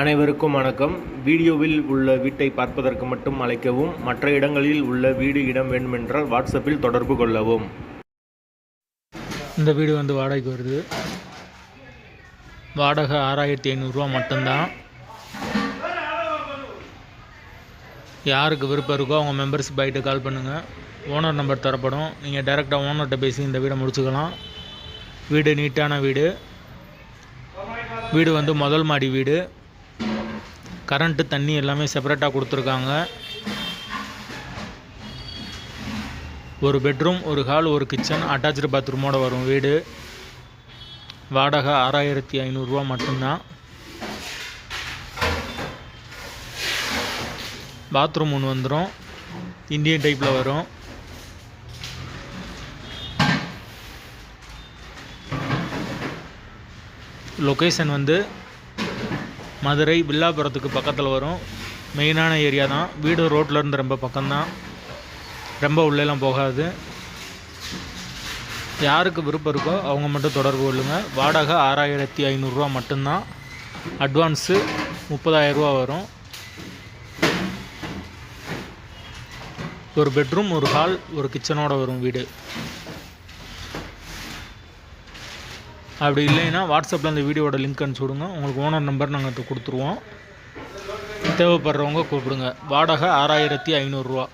அனைவருக்கும் வணக்கம். வீடியோவில் உள்ள வீட்டை பார்ப்பதற்கு மட்டும் அழைக்கவும் மற்ற இடங்களில் உள்ள வீடு இடம் வேண்டுமென்றால் வாட்ஸ்அப்பில் தொடர்பு கொள்ளவும். இந்த வீடு வந்து வாடகைக்கு வருது. வாடகை ஆறாயிரத்தி ஐநூறுரூவா மட்டும்தான். யாருக்கு விருப்பம் இருக்கோ அவங்க மெம்பர்ஷிப் ஆகிட்டு கால் பண்ணுங்கள் ஓனர் நம்பர் தரப்படும். நீங்கள் டைரெக்டாக ஓனர்கிட்ட பேசி இந்த வீடை முடிச்சுக்கலாம். வீடு நீட்டான வீடு. வீடு வந்து முதல் மாடி வீடு. கரண்ட்டு தண்ணி எல்லாமே செப்பரேட்டாக கொடுத்துருக்காங்க. ஒரு பெட்ரூம் ஒரு ஹால் ஒரு கிச்சன் அட்டாச்சு பாத்ரூமோடு வரும் வீடு. வாடகை ஆறாயிரத்தி ஐநூறுரூவா மட்டும்தான். பாத்ரூம் ஒன்று வந்துடும் இந்தியன் டைப்பில் வரும். லொக்கேஷன் வந்து மதுரை வில்லாபுரத்துக்கு பக்கத்தில் வரும். மெயினான ஏரியா தான். வீடு ரோட்டில் இருந்து ரொம்ப பக்கம்தான். ரொம்ப உள்ளேலாம் போகாது. யாருக்கு விருப்பம் இருக்கோ அவங்க மட்டும் தொடர்பு கொள்ளுங்கள் வாடகை ஆறாயிரத்தி ஐநூறுரூவா மட்டும்தான். அட்வான்ஸு முப்பதாயிரரூவா வரும். ஒரு பெட்ரூம் ஒரு ஹால் ஒரு கிச்சனோட வரும் வீடு. அப்படி இல்லைன்னா வாட்ஸ்அப்பில் அந்த வீடியோட லிங்க் அனுப்பிச்சி விடுங்க. உங்களுக்கு ஓனர் நம்பர் நாங்கள் கொடுத்துருவோம். தேவைப்படுறவங்க கூப்பிடுங்க. வாடகை ஆறாயிரத்தி ஐநூறுரூவா